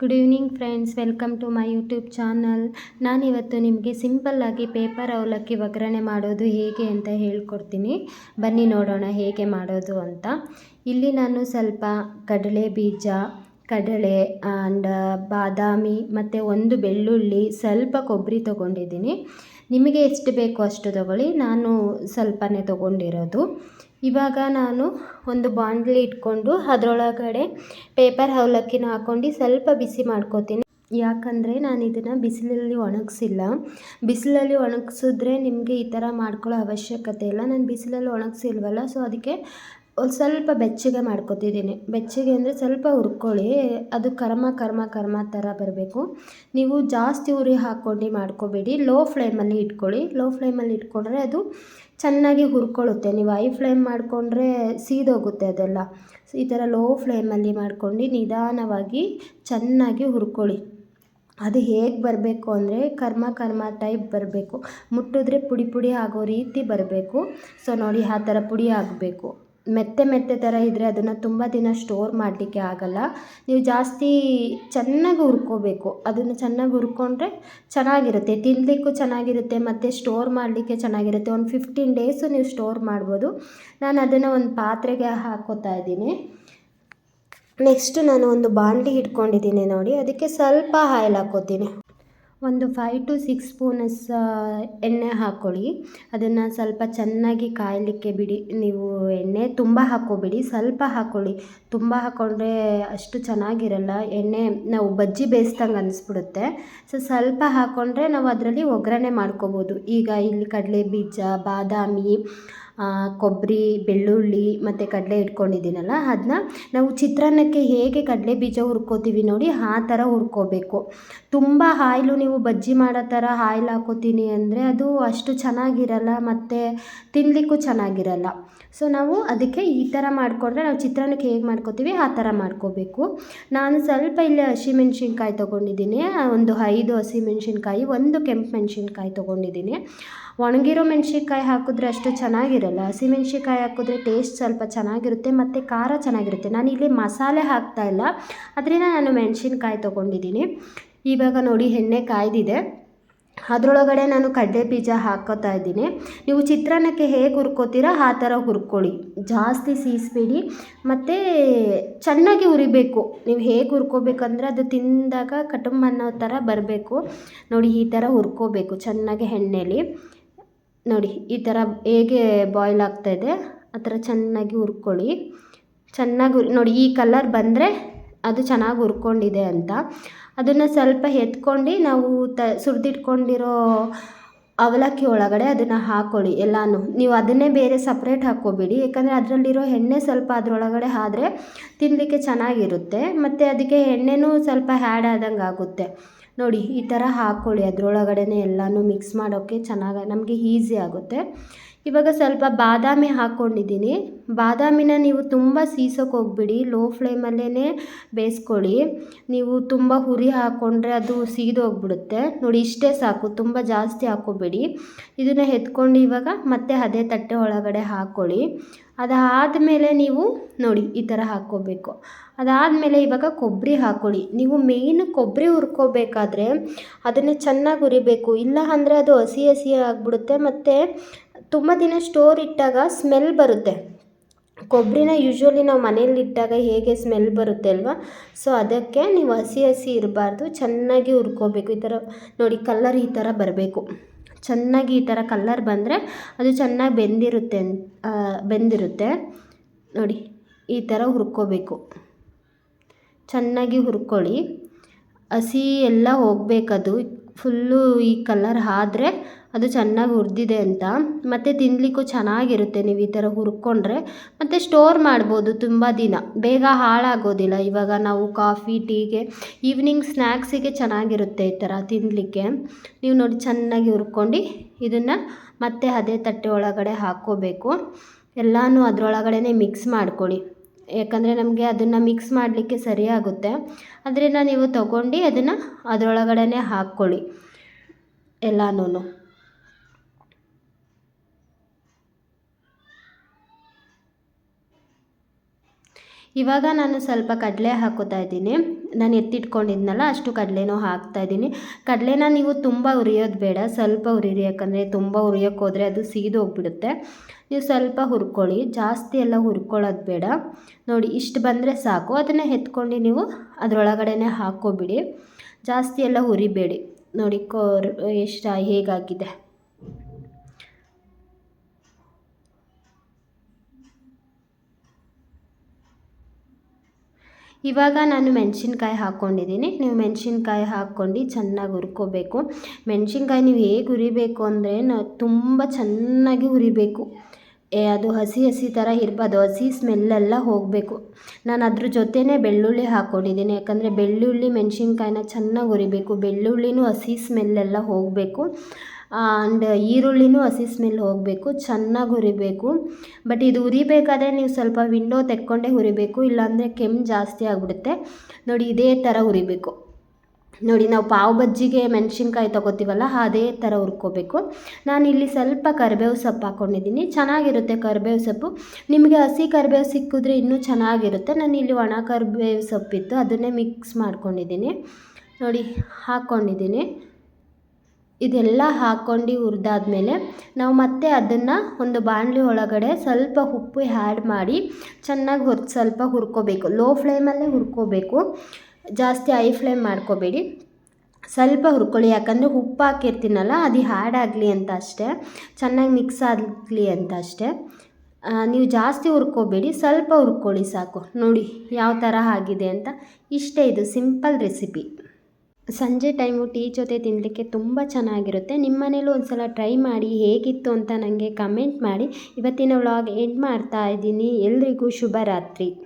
Good evening friends welcome to my YouTube channel ನಾನಿವತ್ತು ನಿಮಗೆ ಸಿಂಪಲ್ಲಾಗಿ ಪೇಪರ್ ಅವಲಕ್ಕಿ ಒಗ್ಗರಣೆ ಮಾಡೋದು ಹೇಗೆ ಅಂತ ಹೇಳ್ಕೊಡ್ತೀನಿ. ಬನ್ನಿ ನೋಡೋಣ ಹೇಗೆ ಮಾಡೋದು ಅಂತ. ಇಲ್ಲಿ ನಾನು ಸ್ವಲ್ಪ ಕಡಲೆ ಬೀಜ, ಕಡಲೆ ಆ್ಯಂಡ್ ಬಾದಾಮಿ ಮತ್ತು ಒಂದು ಬೆಳ್ಳುಳ್ಳಿ ಸ್ವಲ್ಪ ಕೊಬ್ಬರಿ ತೊಗೊಂಡಿದ್ದೀನಿ. ನಿಮಗೆ ಎಷ್ಟು ಬೇಕೋ ಅಷ್ಟು ತೊಗೊಳ್ಳಿ. ನಾನು ಸ್ವಲ್ಪನೇ ತೊಗೊಂಡಿರೋದು. ಇವಾಗ ನಾನು ಒಂದು ಬಾಣಲಿ ಇಟ್ಕೊಂಡು ಅದರೊಳಗಡೆ ಪೇಪರ್ ಅವಲಕ್ಕಿನ ಹಾಕ್ಕೊಂಡು ಸ್ವಲ್ಪ ಬಿಸಿ ಮಾಡ್ಕೋತೀನಿ. ಯಾಕಂದರೆ ನಾನು ಇದನ್ನು ಬಿಸಿಲಲ್ಲಿ ಒಣಗಿಸಿಲ್ಲ. ಬಿಸಿಲಲ್ಲಿ ಒಣಗಿಸಿದ್ರೆ ನಿಮಗೆ ಈ ಥರ ಮಾಡ್ಕೊಳ್ಳೋ ಅವಶ್ಯಕತೆ ಇಲ್ಲ. ನಾನು ಬಿಸಿಲಲ್ಲಿ ಒಣಗಿಸಿಲ್ವಲ್ಲ, ಸೊ ಅದಕ್ಕೆ ಒಂದು ಸ್ವಲ್ಪ ಬೆಚ್ಚಗೆ ಮಾಡ್ಕೊತಿದ್ದೀನಿ. ಬೆಚ್ಚಗೆ ಅಂದರೆ ಸ್ವಲ್ಪ ಹುರ್ಕೊಳ್ಳಿ. ಅದು ಕರ್ಮ ಕರ್ಮ ಕರ್ಮ ಥರ ಬರಬೇಕು. ನೀವು ಜಾಸ್ತಿ ಉರಿ ಹಾಕ್ಕೊಂಡು ಮಾಡ್ಕೋಬೇಡಿ. ಲೋ ಫ್ಲೇಮಲ್ಲಿ ಇಟ್ಕೊಳ್ಳಿ. ಲೋ ಫ್ಲೇಮಲ್ಲಿ ಇಟ್ಕೊಂಡ್ರೆ ಅದು ಚೆನ್ನಾಗಿ ಹುರ್ಕೊಳ್ಳುತ್ತೆ. ನೀವು ಹೈ ಫ್ಲೇಮ್ ಮಾಡಿಕೊಂಡ್ರೆ ಸೀದೋಗುತ್ತೆ ಅದೆಲ್ಲ. ಈ ಥರ ಲೋ ಫ್ಲೇಮಲ್ಲಿ ಮಾಡ್ಕೊಂಡು ನಿಧಾನವಾಗಿ ಚೆನ್ನಾಗಿ ಹುರ್ಕೊಳ್ಳಿ. ಅದು ಹೇಗೆ ಬರಬೇಕು ಅಂದರೆ ಕರ್ಮ ಕರ್ಮ ಟೈಪ್ ಬರಬೇಕು. ಮುಟ್ಟಿದ್ರೆ ಪುಡಿ ಪುಡಿ ಆಗೋ ರೀತಿ ಬರಬೇಕು. ಸೊ ನೋಡಿ, ಆ ಥರ ಪುಡಿ ಆಗಬೇಕು. ಮೆತ್ತೆ ಮೆತ್ತೆ ಥರ ಇದ್ದರೆ ಅದನ್ನು ತುಂಬ ದಿನ ಸ್ಟೋರ್ ಮಾಡಲಿಕ್ಕೆ ಆಗಲ್ಲ. ನೀವು ಜಾಸ್ತಿ ಚೆನ್ನಾಗಿ ಹುರ್ಕೋಬೇಕು. ಅದನ್ನು ಚೆನ್ನಾಗಿ ಹುರ್ಕೊಂಡ್ರೆ ಚೆನ್ನಾಗಿರುತ್ತೆ. ತಿನ್ನಲಿಕ್ಕೂ ಚೆನ್ನಾಗಿರುತ್ತೆ, ಮತ್ತು ಸ್ಟೋರ್ ಮಾಡಲಿಕ್ಕೆ ಚೆನ್ನಾಗಿರುತ್ತೆ. ಒಂದು ಫಿಫ್ಟೀನ್ ಡೇಸು ನೀವು ಸ್ಟೋರ್ ಮಾಡ್ಬೋದು. ನಾನು ಅದನ್ನು ಒಂದು ಪಾತ್ರೆಗೆ ಹಾಕೋತಾ ಇದ್ದೀನಿ. ನೆಕ್ಸ್ಟು ನಾನು ಒಂದು ಬಾಣಲಿ ಇಟ್ಕೊಂಡಿದ್ದೀನಿ ನೋಡಿ. ಅದಕ್ಕೆ ಸ್ವಲ್ಪ ಆಯಿಲ್ ಹಾಕೋತೀನಿ. ಒಂದು ಫೈವ್ ಟು ಸಿಕ್ಸ್ ಸ್ಪೂನಸ್ ಎಣ್ಣೆ ಹಾಕ್ಕೊಳ್ಳಿ ಅದನ್ನು ಸ್ವಲ್ಪ ಚೆನ್ನಾಗಿ ಕಾಯಲಿಕ್ಕೆ ಬಿಡಿ. ನೀವು ಎಣ್ಣೆ ತುಂಬ ಹಾಕ್ಕೋಬೇಡಿ. ಸ್ವಲ್ಪ ಹಾಕ್ಕೊಳ್ಳಿ. ತುಂಬ ಹಾಕ್ಕೊಂಡ್ರೆ ಅಷ್ಟು ಚೆನ್ನಾಗಿರಲ್ಲ. ಎಣ್ಣೆ ನಾವು ಬಜ್ಜಿ ಬೇಯಿಸ್ದಂಗೆ ಅನಿಸ್ಬಿಡುತ್ತೆ. ಸೊ ಸ್ವಲ್ಪ ಹಾಕ್ಕೊಂಡ್ರೆ ನಾವು ಅದರಲ್ಲಿ ಒಗ್ಗರಣೆ ಮಾಡ್ಕೋಬೋದು. ಈಗ ಇಲ್ಲಿ ಕಡಲೆ ಬೀಜ ಬಾದಾಮಿ ಕೊಬ್ಬರಿ ಬೆಳ್ಳುಳ್ಳಿ ಮತ್ತು ಕಡಲೆ ಇಟ್ಕೊಂಡಿದ್ದೀನಲ್ಲ, ಅದನ್ನ ನಾವು ಚಿತ್ರಾನ್ನಕ್ಕೆ ಹೇಗೆ ಕಡಲೆ ಬೀಜ ಹುರ್ಕೋತೀವಿ ನೋಡಿ, ಆ ಥರ ಹುರ್ಕೋಬೇಕು. ತುಂಬ ಆಯ್ಲು ನೀವು ಬಜ್ಜಿ ಮಾಡೋ ಥರ ಆಯ್ಲ್ ಹಾಕೋತೀನಿ ಅಂದರೆ ಅದು ಅಷ್ಟು ಚೆನ್ನಾಗಿರಲ್ಲ ಮತ್ತು ತಿನ್ನಲಿಕ್ಕೂ ಚೆನ್ನಾಗಿರಲ್ಲ. ಸೊ ನಾವು ಅದಕ್ಕೆ ಈ ಥರ ಮಾಡಿಕೊಂಡ್ರೆ ನಾವು ಚಿತ್ರಾನ್ನಕ್ಕೆ ಹೇಗೆ ಮಾಡ್ಕೋತೀವಿ, ಆ ಥರ ಮಾಡ್ಕೋಬೇಕು. ನಾನು ಸ್ವಲ್ಪ ಇಲ್ಲಿ ಹಸಿಮೆಣ್ಸಿನ್ಕಾಯಿ ತೊಗೊಂಡಿದ್ದೀನಿ ಒಂದು ಐದು ಹಸಿಮೆಣ್ಸಿನ್ಕಾಯಿ ಒಂದು ಕೆಂಪು ಮೆಣಸಿನ್ಕಾಯಿ ತೊಗೊಂಡಿದ್ದೀನಿ. ಒಣಗಿರೋ ಮೆಣ್ಸಿನ್ಕಾಯಿ ಹಾಕಿದ್ರೆ ಅಷ್ಟು ಚೆನ್ನಾಗಿರಲ್ಲ. ಹಸಿಮೆಣ್ಸಿನ್ಕಾಯಿ ಹಾಕಿದ್ರೆ ಟೇಸ್ಟ್ ಸ್ವಲ್ಪ ಚೆನ್ನಾಗಿರುತ್ತೆ, ಮತ್ತು ಖಾರ ಚೆನ್ನಾಗಿರುತ್ತೆ. ನಾನು ಇಲ್ಲಿ ಮಸಾಲೆ ಹಾಕ್ತಾಯಿಲ್ಲ ಅದರಿಂದ ನಾನು ಮೆಣಸಿನ್ಕಾಯಿ ತೊಗೊಂಡಿದ್ದೀನಿ. ಇವಾಗ ನೋಡಿ ಎಣ್ಣೆ ಕಾಯ್ದಿದೆ. ಅದರೊಳಗಡೆ ನಾನು ಕಡಲೆ ಬೀಜ ಹಾಕೋತಾ ಇದ್ದೀನಿ. ನೀವು ಚಿತ್ರಾನ್ನಕ್ಕೆ ಹೇಗೆ ಹುರ್ಕೋತೀರಾ, ಆ ಥರ ಹುರ್ಕೊಳ್ಳಿ. ಜಾಸ್ತಿ ಸೀಸ್ಬೇಡಿ. ಮತ್ತು ಚೆನ್ನಾಗಿ ಹುರಿಬೇಕು. ನೀವು ಹೇಗೆ ಹುರ್ಕೋಬೇಕಂದ್ರೆ ಅದು ತಿಂದಾಗ ಕಟುಂಬ ಅನ್ನೋ ಥರ ಬರಬೇಕು. ನೋಡಿ ಈ ಥರ ಹುರ್ಕೋಬೇಕು ಚೆನ್ನಾಗಿ ಎಣ್ಣೆಲಿ. ನೋಡಿ, ಈ ಥರ ಹೇಗೆ ಬಾಯ್ಲ್ ಆಗ್ತಾಯಿದೆ ಆ ಥರ ಚೆನ್ನಾಗಿ ಹುರ್ಕೊಳ್ಳಿ. ಚೆನ್ನಾಗಿ ನೋಡಿ, ಈ ಕಲರ್ ಬಂದರೆ ಅದು ಚೆನ್ನಾಗಿ ಹುರ್ಕೊಂಡಿದೆ ಅಂತ. ಅದನ್ನು ಸ್ವಲ್ಪ ಎತ್ಕೊಂಡು ನಾವು ತ, ಸುರಿದಿಟ್ಕೊಂಡಿರೋ ಅವಲಕ್ಕಿ ಒಳಗಡೆ ಅದನ್ನು ಹಾಕ್ಕೊಳ್ಳಿ ಎಲ್ಲನೂ. ನೀವು ಅದನ್ನೇ ಬೇರೆ ಸಪ್ರೇಟ್ ಹಾಕ್ಕೋಬೇಡಿ, ಯಾಕಂದರೆ ಅದರಲ್ಲಿರೋ ಎಣ್ಣೆ ಸ್ವಲ್ಪ ಅದರೊಳಗಡೆ ಆದ್ರೆ ತಿನ್ನಲಿಕ್ಕೆ ಚೆನ್ನಾಗಿರುತ್ತೆ, ಮತ್ತು ಅದಕ್ಕೆ ಎಣ್ಣೆನೂ ಸ್ವಲ್ಪ ಹ್ಯಾಡ್ ಆದಂಗೆ ಆಗುತ್ತೆ ನೋಡಿ ಈ ಥರ ಹಾಕ್ಕೊಳ್ಳಿ. ಅದರೊಳಗಡೆನೆ ಎಲ್ಲನೂ ಮಿಕ್ಸ್ ಮಾಡೋಕ್ಕೆ ಚೆನ್ನಾಗಿ ನಮಗೆ ಈಸಿ ಆಗುತ್ತೆ. ಇವಾಗ ಸ್ವಲ್ಪ ಬಾದಾಮಿ ಹಾಕ್ಕೊಂಡಿದ್ದೀನಿ. ಬಾದಾಮಿನ ನೀವು ತುಂಬ ಸೀಸೋಕೆ ಹೋಗ್ಬಿಡಿ, ಲೋ ಫ್ಲೇಮಲ್ಲೇ ಬೇಯಿಸ್ಕೊಳ್ಳಿ. ನೀವು ತುಂಬ ಹುರಿ ಹಾಕ್ಕೊಂಡ್ರೆ ಅದು ಸೀದೋಗ್ಬಿಡುತ್ತೆ ನೋಡಿ ಇಷ್ಟೇ ಸಾಕು, ತುಂಬ ಜಾಸ್ತಿ ಹಾಕೋಬೇಡಿ. ಇದನ್ನು ಎತ್ಕೊಂಡು ಇವಾಗ ಮತ್ತೆ ಅದೇ ತಟ್ಟೆ ಒಳಗಡೆ ಹಾಕ್ಕೊಳ್ಳಿ ಅದಾದಮೇಲೆ ನೀವು ನೋಡಿ ಈ ಥರ ಹಾಕ್ಕೋಬೇಕು. ಅದಾದಮೇಲೆ ಇವಾಗ ಕೊಬ್ಬರಿ ಹಾಕ್ಕೊಳ್ಳಿ ನೀವು ಮೇಯ್ನ್ ಕೊಬ್ಬರಿ ಹುರ್ಕೋಬೇಕಾದ್ರೆ ಅದನ್ನು ಚೆನ್ನಾಗಿ ಹುರಿಬೇಕು. ಇಲ್ಲ ಅಂದರೆ ಅದು ಹಸಿ ಹಸಿ ಆಗಿಬಿಡುತ್ತೆ. ಮತ್ತು ತುಂಬ ದಿನ ಸ್ಟೋರ್ ಇಟ್ಟಾಗ ಸ್ಮೆಲ್ ಬರುತ್ತೆ. ಕೊಬ್ಬರಿನ ಯೂಶ್ವಲಿ ನಾವು ಮನೇಲಿ ಇಟ್ಟಾಗ ಹೇಗೆ ಸ್ಮೆಲ್ ಬರುತ್ತೆ ಅಲ್ವಾ? ಸೊ ಅದಕ್ಕೆ ನೀವು ಹಸಿ ಹಸಿ ಇರಬಾರ್ದು. ಚೆನ್ನಾಗಿ ಹುರ್ಕೋಬೇಕು. ಈ ಥರ ನೋಡಿ ಕಲ್ಲರ್ ಈ ಥರ ಬರಬೇಕು. ಚೆನ್ನಾಗಿ ಈ ಥರ ಕಲ್ಲರ್ ಬಂದರೆ ಅದು ಚೆನ್ನಾಗಿ ಬೆಂದಿರುತ್ತೆ ಬೆಂದಿರುತ್ತೆ. ನೋಡಿ, ಈ ಥರ ಹುರ್ಕೋಬೇಕು. ಚೆನ್ನಾಗಿ ಹುರ್ಕೊಳ್ಳಿ. ಹಸಿ ಎಲ್ಲ ಹೋಗಬೇಕದು. ಫುಲ್ಲು ಈ ಕಲರ್ ಆದ್ರೆ ಅದು ಚೆನ್ನಾಗಿ ಹುರಿದಿದೆ ಅಂತ. ಮತ್ತು ತಿನ್ನಲಿಕ್ಕೂ ಚೆನ್ನಾಗಿರುತ್ತೆ ನೀವು ಈ ಥರ ಹುರ್ಕೊಂಡ್ರೆ. ಮತ್ತು ಸ್ಟೋರ್ ಮಾಡ್ಬೋದು ತುಂಬ ದಿನ. ಬೇಗ ಹಾಳಾಗೋದಿಲ್ಲ. ಇವಾಗ ನಾವು ಕಾಫಿ ಟೀಗೆ ಈವ್ನಿಂಗ್ ಸ್ನ್ಯಾಕ್ಸಿಗೆ ಚೆನ್ನಾಗಿರುತ್ತೆ ಈ ಥರ ತಿನ್ನಲಿಕ್ಕೆ ನೀವು ನೋಡಿ ಚೆನ್ನಾಗಿ ಹುರ್ಕೊಂಡು ಇದನ್ನು ಮತ್ತೆ ಅದೇ ತಟ್ಟೆ ಒಳಗಡೆ ಹಾಕ್ಕೋಬೇಕು. ಎಲ್ಲನೂ ಅದರೊಳಗಡೆ ಮಿಕ್ಸ್ ಮಾಡ್ಕೊಳ್ಳಿ. ಯಾಕಂದರೆ ನಮಗೆ ಅದನ್ನು ಮಿಕ್ಸ್ ಮಾಡಲಿಕ್ಕೆ ಸರಿಯಾಗುತ್ತೆ ಅದರಿಂದ ನೀವು ತಗೊಂಡು ಅದನ್ನು ಅದರೊಳಗಡೆ ಹಾಕ್ಕೊಳ್ಳಿ. ಎಲ್ಲನೂ ಇವಾಗ ನಾನು ಸ್ವಲ್ಪ ಕಡಲೆ ಹಾಕೋತಾ ಇದ್ದೀನಿ. ನಾನು ಎತ್ತಿಟ್ಕೊಂಡಿದ್ನಲ್ಲ, ಅಷ್ಟು ಕಡಲೆನೂ ಹಾಕ್ತಾ ಇದ್ದೀನಿ. ಕಡಲೆನ ನೀವು ತುಂಬ ಉರಿಯೋದು ಬೇಡ. ಸ್ವಲ್ಪ ಉರಿರಿ ಯಾಕಂದರೆ ತುಂಬ ಉರಿಯೋಕ್ಕೆ ಹೋದರೆ ಅದು ಸೀದೋಗ್ಬಿಡುತ್ತೆ ನೀವು ಸ್ವಲ್ಪ ಹುರ್ಕೊಳ್ಳಿ. ಜಾಸ್ತಿ ಎಲ್ಲ ಹುರ್ಕೊಳ್ಳೋದು ಬೇಡ. ನೋಡಿ, ಇಷ್ಟು ಬಂದರೆ ಸಾಕು. ಅದನ್ನು ಎತ್ಕೊಂಡು ನೀವು ಅದರೊಳಗಡೆನೆ ಹಾಕೋಬಿಡಿ ಜಾಸ್ತಿ ಎಲ್ಲ ಹುರಿಬೇಡಿ. ನೋಡಿ ಕೋರ್ ಎಷ್ಟು ಹೇಗಾಗಿದೆ. ಇವಾಗ ನಾನು ಮೆಣಸಿನ್ಕಾಯಿ ಹಾಕ್ಕೊಂಡಿದ್ದೀನಿ. ನೀವು ಮೆಣಸಿನ್ಕಾಯಿ ಹಾಕ್ಕೊಂಡು ಚೆನ್ನಾಗಿ ಹುರ್ಕೋಬೇಕು. ಮೆಣಸಿನ್ಕಾಯಿ ನೀವು ಹೇಗೆ ಹುರಿಬೇಕು ಅಂದರೆ ನಾವು ತುಂಬ ಚೆನ್ನಾಗಿ ಹುರಿಬೇಕು. ಅದು ಹಸಿ ಹಸಿ ಥರ ಇರ್ಬೋದು ಹಸಿ ಸ್ಮೆಲ್ಲೆಲ್ಲ ಹೋಗಬೇಕು. ನಾನು ಅದ್ರ ಜೊತೆನೇ ಬೆಳ್ಳುಳ್ಳಿ ಹಾಕ್ಕೊಂಡಿದ್ದೀನಿ ಯಾಕಂದರೆ ಬೆಳ್ಳುಳ್ಳಿ ಮೆಣಸಿನ್ಕಾಯಿನ ಚೆನ್ನಾಗಿ ಹುರಿಬೇಕು. ಬೆಳ್ಳುಳ್ಳಿನೂ ಹಸಿ ಸ್ಮೆಲ್ಲೆಲ್ಲ ಹೋಗಬೇಕು. ಆ್ಯಂಡ್ ಈರುಳ್ಳಿನೂ ಹಸಿ ಸ್ಮೆಲ್ ಹೋಗಬೇಕು, ಚೆನ್ನಾಗಿ ಹುರಿಬೇಕು. ಬಟ್ ಇದು ಹುರಿಬೇಕಾದ್ರೆ ನೀವು ಸ್ವಲ್ಪ ವಿಂಡೋ ತೆಕ್ಕೊಂಡೇ ಹುರಿಬೇಕು, ಇಲ್ಲಾಂದರೆ ಕೆಮ್ಮು ಜಾಸ್ತಿ ಆಗಿಬಿಡುತ್ತೆ. ನೋಡಿ, ಇದೇ ಥರ ಹುರಿಬೇಕು. ನೋಡಿ, ನಾವು ಪಾವ್ ಬಜ್ಜಿಗೆ ಮೆಣಸಿನ್ಕಾಯಿ ತೊಗೋತೀವಲ್ಲ, ಅದೇ ಥರ ಹುರ್ಕೋಬೇಕು. ನಾನು ಇಲ್ಲಿ ಸ್ವಲ್ಪ ಕರಿಬೇವು ಸೊಪ್ಪು ಹಾಕ್ಕೊಂಡಿದ್ದೀನಿ ಚೆನ್ನಾಗಿರುತ್ತೆ ಕರಿಬೇವು ಸೊಪ್ಪು. ನಿಮಗೆ ಹಸಿ ಕರಿಬೇವು ಸಿಕ್ಕಿದ್ರೆ ಇನ್ನೂ ಚೆನ್ನಾಗಿರುತ್ತೆ. ನಾನು ಇಲ್ಲಿ ಒಣ ಕರಿಬೇವು ಸೊಪ್ಪಿತ್ತು, ಅದನ್ನೇ ಮಿಕ್ಸ್ ಮಾಡ್ಕೊಂಡಿದ್ದೀನಿ. ನೋಡಿ ಹಾಕ್ಕೊಂಡಿದ್ದೀನಿ ಇದೆಲ್ಲ ಹಾಕ್ಕೊಂಡು ಹುರಿದಾದ್ಮೇಲೆ ನಾವು ಮತ್ತೆ ಅದನ್ನು ಒಂದು ಬಾಣಲಿ ಒಳಗಡೆ ಸ್ವಲ್ಪ ಉಪ್ಪು ಆ್ಯಡ್ ಮಾಡಿ ಚೆನ್ನಾಗಿ ಹುರ್ ಸ್ವಲ್ಪ ಹುರ್ಕೋಬೇಕು. ಲೋ ಫ್ಲೇಮಲ್ಲೇ ಹುರ್ಕೋಬೇಕು. ಜಾಸ್ತಿ ಐ ಫ್ಲೇಮ್ ಮಾಡ್ಕೋಬೇಡಿ. ಸ್ವಲ್ಪ ಹುರ್ಕೊಳ್ಳಿ. ಯಾಕಂದರೆ ಉಪ್ಪು ಹಾಕಿರ್ತೀನಲ್ಲ, ಅದು ಹ್ಯಾಡ್ ಆಗಲಿ ಅಂತ ಅಷ್ಟೇ. ಚೆನ್ನಾಗಿ ಮಿಕ್ಸ್ ಆಗಲಿ ಅಂತ ಅಷ್ಟೇ. ನೀವು ಜಾಸ್ತಿ ಹುರ್ಕೋಬೇಡಿ. ಸ್ವಲ್ಪ ಹುರ್ಕೊಳ್ಳಿ ಸಾಕು. ನೋಡಿ, ಯಾವ ಥರ ಆಗಿದೆ ಅಂತ. ಇಷ್ಟೇ ಇದು ಸಿಂಪಲ್ ರೆಸಿಪಿ ಸಂಜೆ ಟೈಮು ಟೀ ಜೊತೆ ತಿನ್ನಲಿಕ್ಕೆ ತುಂಬ ಚೆನ್ನಾಗಿರುತ್ತೆ. ನಿಮ್ಮ ಮನೇಲೂ ಒಂದು ಸಲ ಟ್ರೈ ಮಾಡಿ ಹೇಗಿತ್ತು ಅಂತ ನನಗೆ ಕಮೆಂಟ್ ಮಾಡಿ. ಇವತ್ತಿನ ವ್ಲಾಗ್ ಎಂಡ್ ಮಾಡ್ತಾ ಇದ್ದೀನಿ. ಎಲ್ರಿಗೂ ಶುಭರಾತ್ರಿ.